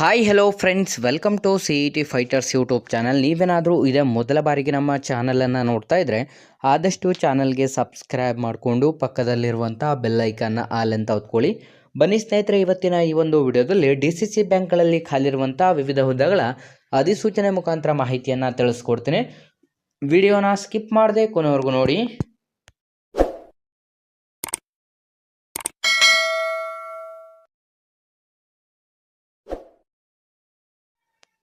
Hi hello friends welcome to C E T fighters YouTube channel ನೀವೇನಾದರೂ ಇದೇ ಮೊದಲ ಬಾರಿಗೆ ನಮ್ಮ ಚಾನಲನ್ನು ನೋಡ್ತಾ ಇದ್ದರೆ ಆದಷ್ಟು ಚಾನಲ್ಗೆ ಸಬ್ಸ್ಕ್ರೈಬ್ ಮಾಡಿಕೊಂಡು ಪಕ್ಕದಲ್ಲಿರುವಂಥ ಬೆಲ್ ಐಕನ್ನ ಆಲ್ ಅಂತ ಹೊತ್ಕೊಳ್ಳಿ. ಬನ್ನಿ ಸ್ನೇಹಿತರೆ, ಇವತ್ತಿನ ಈ ಒಂದು ವಿಡಿಯೋದಲ್ಲಿ ಡಿ ಸಿ ಸಿ ಬ್ಯಾಂಕ್ಗಳಲ್ಲಿ ಖಾಲಿರುವಂಥ ವಿವಿಧ ಹುದ್ದೆಗಳ ಅಧಿಸೂಚನೆ ಮುಖಾಂತರ ಮಾಹಿತಿಯನ್ನು ತಿಳಿಸ್ಕೊಡ್ತೀನಿ. ವಿಡಿಯೋನ ಸ್ಕಿಪ್ ಮಾಡದೆ ಕೊನೆವರೆಗೂ ನೋಡಿ.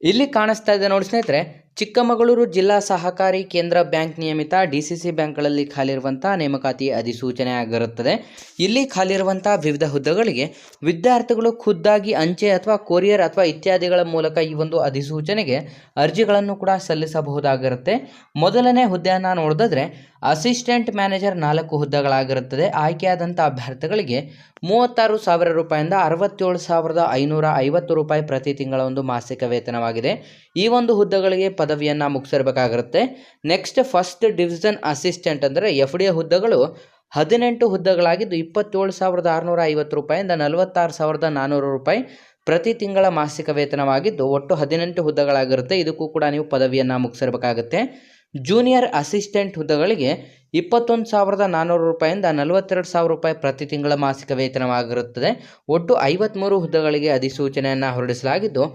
ಇಲ್ಲಿ ಕಾಣಿಸ್ತಾ ಇದೆ ನೋಡಿ ಸ್ನೇಹಿತರೆ ಚಿಕ್ಕಮಗಳೂರು ಜಿಲ್ಲಾ ಸಹಕಾರಿ ಕೇಂದ್ರ ಬ್ಯಾಂಕ್ ನಿಯಮಿತ ಡಿ ಸಿ ಸಿ ಬ್ಯಾಂಕ್ಗಳಲ್ಲಿ ಖಾಲಿರುವಂಥ ನೇಮಕಾತಿ ಅಧಿಸೂಚನೆ ಆಗಿರುತ್ತದೆ. ಇಲ್ಲಿ ಖಾಲಿರುವಂಥ ವಿವಿಧ ಹುದ್ದೆಗಳಿಗೆ ವಿದ್ಯಾರ್ಥಿಗಳು ಖುದ್ದಾಗಿ ಅಂಚೆ ಅಥವಾ ಕೊರಿಯರ್ ಅಥವಾ ಇತ್ಯಾದಿಗಳ ಮೂಲಕ ಈ ಒಂದು ಅಧಿಸೂಚನೆಗೆ ಅರ್ಜಿಗಳನ್ನು ಕೂಡ ಸಲ್ಲಿಸಬಹುದಾಗಿರುತ್ತೆ. ಮೊದಲನೇ ಹುದ್ದೆಯನ್ನು ನೋಡಿದ್ರೆ ಅಸಿಸ್ಟೆಂಟ್ ಮ್ಯಾನೇಜರ್ ನಾಲ್ಕು ಹುದ್ದೆಗಳಾಗಿರುತ್ತದೆ. ಆಯ್ಕೆಯಾದಂಥ ಅಭ್ಯರ್ಥಿಗಳಿಗೆ ಮೂವತ್ತಾರು ಸಾವಿರ ರೂಪಾಯಿಂದ ಅರವತ್ತೇಳು ಸಾವಿರದ ಐನೂರ ಐವತ್ತು ರೂಪಾಯಿ ಪ್ರತಿ ತಿಂಗಳ ಒಂದು ಮಾಸಿಕ ವೇತನವಾಗಿದೆ. ಈ ಒಂದು ಹುದ್ದೆಗಳಿಗೆ ಪದವಿಯನ್ನು ಮುಗಿಸಿರ್ಬೇಕಾಗಿರುತ್ತೆ. ನೆಕ್ಸ್ಟ್ ಫಸ್ಟ್ ಡಿವಿಷನ್ ಅಸಿಸ್ಟೆಂಟ್ ಅಂದರೆ ಎಫ್ ಡಿ ಹುದ್ದೆಗಳು ಹದಿನೆಂಟು ಹುದ್ದೆಗಳಾಗಿದ್ದು ಇಪ್ಪತ್ತೇಳು ಸಾವಿರದ ಆರುನೂರ ಐವತ್ತು ರೂಪಾಯಿಂದ ನಲವತ್ತಾರು ಸಾವಿರದ ನಾನ್ನೂರು ರೂಪಾಯಿ ಪ್ರತಿ ತಿಂಗಳ ಮಾಸಿಕ ವೇತನವಾಗಿದ್ದು ಒಟ್ಟು ಹದಿನೆಂಟು ಹುದ್ದೆಗಳಾಗಿರುತ್ತೆ. ಇದಕ್ಕೂ ಕೂಡ ನೀವು ಪದವಿಯನ್ನು ಮುಗಿಸಿರ್ಬೇಕಾಗುತ್ತೆ. ಜೂನಿಯರ್ ಅಸಿಸ್ಟೆಂಟ್ ಹುದ್ದೆಗಳಿಗೆ ಇಪ್ಪತ್ತೊಂದು ಸಾವಿರದ ನಾನ್ನೂರು ರೂಪಾಯಿಂದ ನಲವತ್ತೆರಡು ಸಾವಿರ ರೂಪಾಯಿ ಪ್ರತಿ ತಿಂಗಳ ಮಾಸಿಕ ವೇತನವಾಗಿರುತ್ತದೆ. ಒಟ್ಟು ಐವತ್ತ್ಮೂರು ಹುದ್ದೆಗಳಿಗೆ ಅಧಿಸೂಚನೆಯನ್ನು ಹೊರಡಿಸಲಾಗಿದ್ದು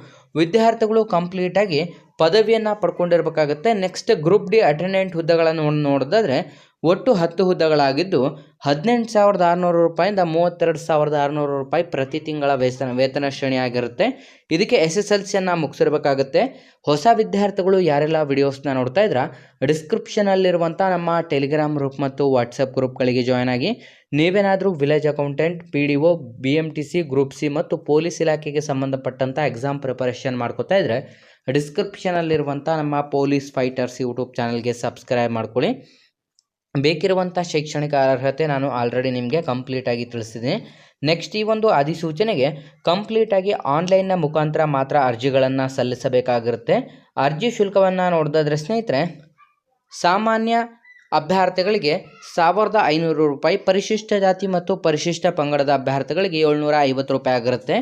ವಿದ್ಯಾರ್ಥಿಗಳು ಕಂಪ್ಲೀಟಾಗಿ ಪದವಿಯನ್ನು ಪಡ್ಕೊಂಡಿರ್ಬೇಕಾಗತ್ತೆ. ನೆಕ್ಸ್ಟ್ ಗ್ರೂಪ್ ಡಿ ಅಟೆಂಡೆಂಟ್ ಹುದ್ದೆಗಳನ್ನು ನೋಡಿದ್ರೆ ಒಟ್ಟು ಹತ್ತು ಹುದ್ದೆಗಳಾಗಿದ್ದು ಹದಿನೆಂಟು ಸಾವಿರದ ಆರುನೂರು ರೂಪಾಯಿಂದ ಮೂವತ್ತೆರಡು ಸಾವಿರದ ಆರುನೂರು ರೂಪಾಯಿ ಪ್ರತಿ ತಿಂಗಳ ವೇತನ ವೇತನ ಶ್ರೇಣಿ ಆಗಿರುತ್ತೆ ಇದಕ್ಕೆ ಎಸ್ ಎಸ್ ಎಲ್ ಸಿಯನ್ನು ಮುಗಿಸಿರ್ಬೇಕಾಗುತ್ತೆ. ಹೊಸ ವಿದ್ಯಾರ್ಥಿಗಳು ಯಾರೆಲ್ಲ ವಿಡಿಯೋಸ್ನ ನೋಡ್ತಾ ಇದ್ರ ಡಿಸ್ಕ್ರಿಪ್ಷನಲ್ಲಿರುವಂಥ ನಮ್ಮ ಟೆಲಿಗ್ರಾಮ್ ಗ್ರೂಪ್ ಮತ್ತು ವಾಟ್ಸಪ್ ಗ್ರೂಪ್ಗಳಿಗೆ ಜಾಯ್ನ್ ಆಗಿ ನೀವೇನಾದರೂ village accountant P D O B M T C group C ಮತ್ತು ಪೊಲೀಸ್ ಇಲಾಖೆಗೆ ಸಂಬಂಧಪಟ್ಟಂಥ ಎಕ್ಸಾಮ್ ಪ್ರಿಪರೇಷನ್ ಮಾಡ್ಕೋತಾ ಇದ್ದರೆ ಡಿಸ್ಕ್ರಿಪ್ಷನಲ್ಲಿರುವಂಥ ನಮ್ಮ ಪೊಲೀಸ್ ಫೈಟರ್ಸ್ ಯೂಟ್ಯೂಬ್ ಚಾನಲ್ಗೆ ಸಬ್ಸ್ಕ್ರೈಬ್ ಮಾಡ್ಕೊಳ್ಳಿ. ಬೇಕಿರುವಂಥ ಶೈಕ್ಷಣಿಕ ಅರ್ಹತೆ ನಾನು ಆಲ್ರೆಡಿ ನಿಮಗೆ ಕಂಪ್ಲೀಟಾಗಿ ತಿಳಿಸಿದ್ದೀನಿ. ನೆಕ್ಸ್ಟ್ ಈ ಒಂದು ಅಧಿಸೂಚನೆಗೆ ಕಂಪ್ಲೀಟಾಗಿ ಆನ್ಲೈನ್ನ ಮುಖಾಂತರ ಮಾತ್ರ ಅರ್ಜಿಗಳನ್ನು ಸಲ್ಲಿಸಬೇಕಾಗಿರುತ್ತೆ. ಅರ್ಜಿ ಶುಲ್ಕವನ್ನು ನೋಡಿದ್ರೆ ಸ್ನೇಹಿತರೆ, ಸಾಮಾನ್ಯ ಅಭ್ಯರ್ಥಿಗಳಿಗೆ ಸಾವಿರದ ಐನೂರು ರೂಪಾಯಿ ಪರಿಶಿಷ್ಟ ಜಾತಿ ಮತ್ತು ಪರಿಶಿಷ್ಟ ಪಂಗಡದ ಅಭ್ಯರ್ಥಿಗಳಿಗೆ ಏಳ್ನೂರ ಐವತ್ತು ರೂಪಾಯಿ ಆಗಿರುತ್ತೆ.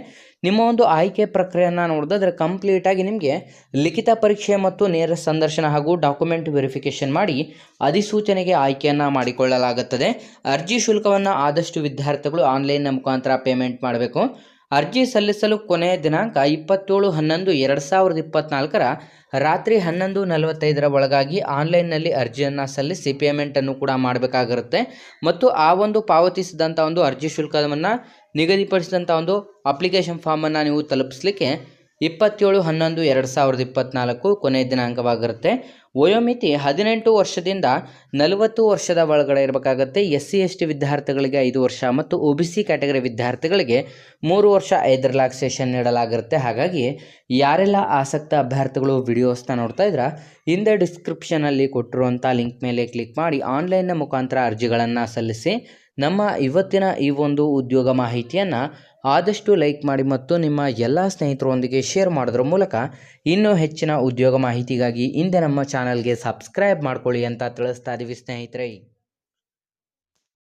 ನಿಮ್ಮ ಒಂದು ಆಯ್ಕೆ ಪ್ರಕ್ರಿಯೆಯನ್ನು ನೋಡಿದ್ರೆ ಕಂಪ್ಲೀಟಾಗಿ ನಿಮಗೆ ಲಿಖಿತ ಪರೀಕ್ಷೆ ಮತ್ತು ನೇರ ಸಂದರ್ಶನ ಹಾಗೂ ಡಾಕ್ಯುಮೆಂಟ್ ವೆರಿಫಿಕೇಷನ್ ಮಾಡಿ ಅಧಿಸೂಚನೆಗೆ ಆಯ್ಕೆಯನ್ನು ಮಾಡಿಕೊಳ್ಳಲಾಗುತ್ತದೆ. ಅರ್ಜಿ ಶುಲ್ಕವನ್ನು ಆದಷ್ಟು ವಿದ್ಯಾರ್ಥಿಗಳು ಆನ್ಲೈನ್ನ ಮುಖಾಂತರ ಪೇಮೆಂಟ್ ಮಾಡಬೇಕು. ಅರ್ಜಿ ಸಲ್ಲಿಸಲು ಕೊನೆಯ ದಿನಾಂಕ ಇಪ್ಪತ್ತೇಳು ಹನ್ನೊಂದು ಎರಡು ಸಾವಿರದ ಇಪ್ಪತ್ತ್ನಾಲ್ಕರ ರಾತ್ರಿ ಹನ್ನೊಂದು ನಲವತ್ತೈದರ ಒಳಗಾಗಿ ಆನ್ಲೈನ್ನಲ್ಲಿ ಅರ್ಜಿಯನ್ನು ಸಲ್ಲಿಸಿ ಪೇಮೆಂಟನ್ನು ಕೂಡ ಮಾಡಬೇಕಾಗಿರುತ್ತೆ. ಮತ್ತು ಆ ಒಂದು ಪಾವತಿಸಿದಂಥ ಒಂದು ಅರ್ಜಿ ಶುಲ್ಕವನ್ನು ನಿಗದಿಪಡಿಸಿದಂಥ ಒಂದು ಅಪ್ಲಿಕೇಶನ್ ಫಾರ್ಮನ್ನು ನೀವು ತಲುಪಿಸಲಿಕ್ಕೆ ಇಪ್ಪತ್ತೇಳು ಹನ್ನೊಂದು, ಎರಡು ಸಾವಿರದ ಇಪ್ಪತ್ತ್ನಾಲ್ಕು ಕೊನೆಯ ದಿನಾಂಕವಾಗಿರುತ್ತೆ. ವಯೋಮಿತಿ ಹದಿನೆಂಟು ವರ್ಷದಿಂದ ನಲವತ್ತು ವರ್ಷದ ಒಳಗಡೆ ಇರಬೇಕಾಗತ್ತೆ. ಎಸ್ ಸಿ ಎಸ್ ಟಿ ವಿದ್ಯಾರ್ಥಿಗಳಿಗೆ ಐದು ವರ್ಷ ಮತ್ತು ಒ ಬಿ ಸಿ ಕ್ಯಾಟಗರಿ ವಿದ್ಯಾರ್ಥಿಗಳಿಗೆ ಮೂರು ವರ್ಷ ಐದು ರಿಲ್ಯಾಕ್ಸೇಷನ್ ನೀಡಲಾಗಿರುತ್ತೆ. ಹಾಗಾಗಿ ಯಾರೆಲ್ಲ ಆಸಕ್ತ ಅಭ್ಯರ್ಥಿಗಳು ವಿಡಿಯೋಸ್ನ ನೋಡ್ತಾ ಇದ್ರೆ ಹಿಂದೆ ಡಿಸ್ಕ್ರಿಪ್ಷನಲ್ಲಿ ಕೊಟ್ಟಿರುವಂಥ ಲಿಂಕ್ ಮೇಲೆ ಕ್ಲಿಕ್ ಮಾಡಿ, ಆನ್ಲೈನ್ನ ಮುಖಾಂತರ ಅರ್ಜಿಗಳನ್ನು ಸಲ್ಲಿಸಿ ನಮ್ಮ ಇವತ್ತಿನ ಈ ಒಂದು ಉದ್ಯೋಗ ಮಾಹಿತಿಯನ್ನು ಆದಷ್ಟು ಲೈಕ್ ಮಾಡಿ ಮತ್ತು ನಿಮ್ಮ ಎಲ್ಲ ಸ್ನೇಹಿತರೊಂದಿಗೆ ಶೇರ್ ಮಾಡೋದ್ರ ಮೂಲಕ ಇನ್ನೂ ಹೆಚ್ಚಿನ ಉದ್ಯೋಗ ಮಾಹಿತಿಗಾಗಿ ಹಿಂದೆ ನಮ್ಮ ಚಾನಲ್ಗೆ ಸಬ್ಸ್ಕ್ರೈಬ್ ಮಾಡ್ಕೊಳ್ಳಿ ಅಂತ ತಿಳಿಸ್ತಾ ಇದ್ದೀವಿ ಸ್ನೇಹಿತರೆ.